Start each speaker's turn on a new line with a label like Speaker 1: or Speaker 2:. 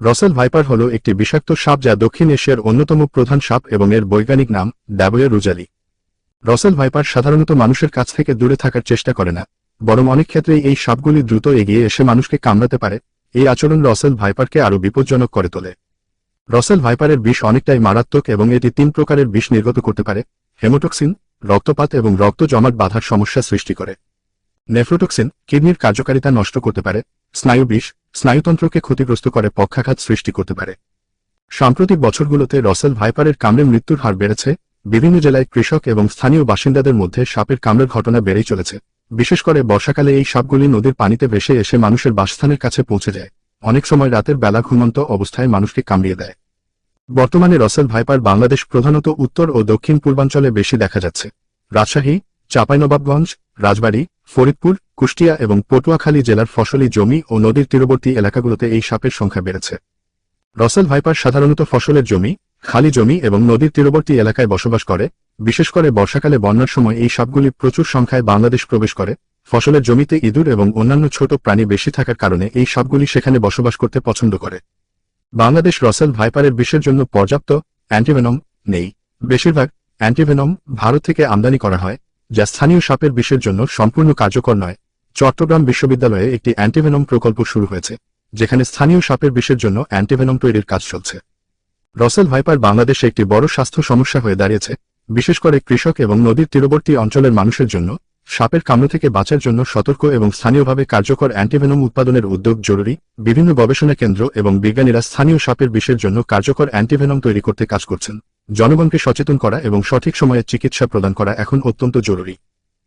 Speaker 1: Rustle viper হল একটি বিষাক্ত সাপ যা দক্ষিণ এশিয়ার অন্যতম প্রধান সাপ এবং এর বৈজ্ঞানিক নাম ড্যাবোয়া রুজালি। রসেল ভাইপার সাধারণত মানুষের কাছ থেকে দূরে থাকার চেষ্টা করে না, বরং অনেক ক্ষেত্রেই এই সাপগুলি দ্রুত এগিয়ে এসে মানুষকে কামড়াতে পারে। এই আচরণ রসেল ভাইপারকে আরও বিপজ্জনক করে তোলে। রসেল ভাইপারের বিষ অনেকটাই মারাত্মক এবং এটি তিন প্রকারের বিষ নির্গত করতে পারে, হেমোটক্সিন, রক্তপাত এবং রক্ত জমাট বাধার সমস্যা সৃষ্টি করে। নেফ্রোটক্সিন, কিডনির কার্যকারিতা নষ্ট করতে পারে স্নায়ু বিষ স্নায়ুতন্ত্রকে ক্ষতিগ্রস্ত করে পক্ষাঘাত সৃষ্টি করতে পারে। সাম্প্রতিক বছরগুলোতে রসেল ভাইপারের কামড়ে মৃত্যুর হার বেড়েছে। বিভিন্ন জেলায় কৃষক এবং স্থানীয় বাসিন্দাদের মধ্যে সাপের কামড়ের ঘটনা বেড়েই চলেছে। বিশেষ করে বর্ষাকালে এই সাপগুলি নদীর পানিতে ভেসে এসে মানুষের বাসস্থানের কাছে পৌঁছে যায়। অনেক সময় রাতের বেলা ঘুমন্ত অবস্থায় মানুষকে কামড়িয়ে দেয়। বর্তমানে রসেল ভাইপার বাংলাদেশ প্রধানত উত্তর ও দক্ষিণ পূর্বাঞ্চলে বেশি দেখা যাচ্ছে। রাজশাহী, চাঁপাইনবাবগঞ্জ, রাজবাড়ী ফরিদপুর, কুষ্টিয়া এবং পটুয়াখালী জেলার ফসলি জমি ও নদীর তীরবর্তী এলাকাগুলোতে এই সাপের সংখ্যা বেড়েছে। রসেল ভাইপার সাধারণত ফসলের জমি, খালি জমি এবং নদীর তীরবর্তী এলাকায় বসবাস করে, বিশেষ করে বর্ষাকালে বন্যার সময় এই সাপগুলি প্রচুর সংখ্যায় বাংলাদেশ প্রবেশ করে। ফসলের জমিতে ইঁদুর এবং অন্যান্য ছোট প্রাণী বেশি থাকার কারণে এই সাপগুলি সেখানে বসবাস করতে পছন্দ করে। বাংলাদেশ রসেল ভাইপারের বিষের জন্য পর্যাপ্ত অ্যান্টিভেনম নেই। বেশিরভাগ অ্যান্টিভেনম ভারত থেকে আমদানি করা হয়। যা স্থানীয় সাপের বিষের জন্য সম্পূর্ণ কার্যকর নয়। চট্টগ্রাম বিশ্ববিদ্যালয়ে একটি অ্যান্টিভেনম প্রকল্প শুরু হয়েছে, যেখানে স্থানীয় সাপের বিষের জন্য অ্যান্টিভেনম তৈরির কাজ চলছে। রসেল ভাইপার বাংলাদেশে একটি বড় স্বাস্থ্য সমস্যা হয়ে দাঁড়িয়েছে, বিশেষ করে কৃষক এবং নদীর তীরবর্তী অঞ্চলের মানুষের জন্য। সাপের কামড় থেকে বাঁচার জন্য সতর্ক এবং স্থানীয়ভাবে কার্যকর অ্যান্টিভেনম উৎপাদনের উদ্যোগ জরুরি। বিভিন্ন গবেষণা কেন্দ্র এবং বিজ্ঞানীরা স্থানীয় সাপের বিষের জন্য কার্যকর অ্যান্টিভেনম তৈরি করতে কাজ করছেন। জনগণকে সচেতন করা এবং সঠিক সময়ে চিকিৎসা প্রদান করা এখন অত্যন্ত জরুরি।